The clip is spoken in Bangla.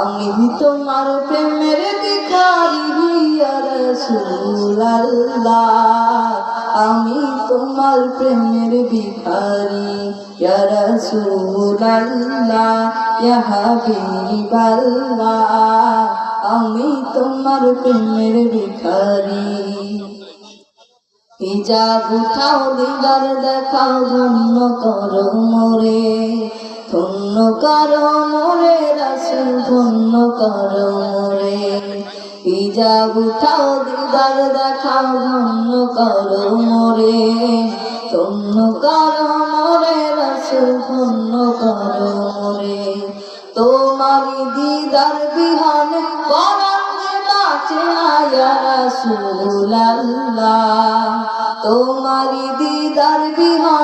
আমি তোমার প্রেমের ভিখারি ইয়া রাসূলুল্লাহ। আমি তোমার প্রেমের ভিখারি, ইয়া রাসূলুল্লাহ, ইয়া হাবিবাল্লাহ। আমি তোমার প্রেমের ভিখারি। হিজাব উঠাও, দিদার দেখাও, ধন্য করো মোরে। ধন্য করো মোরে রাসুল, ধন্য করো মোরে। হিজাব উঠাও, দিদার দেখাও, ধন্য করো মোরে। ধন্য করো মোরে রাসুল, ধন্য করো মোরে। তোমারি দিদার বিহানে রাসূলুল্লাহ। তোমারি দিদার বিহনে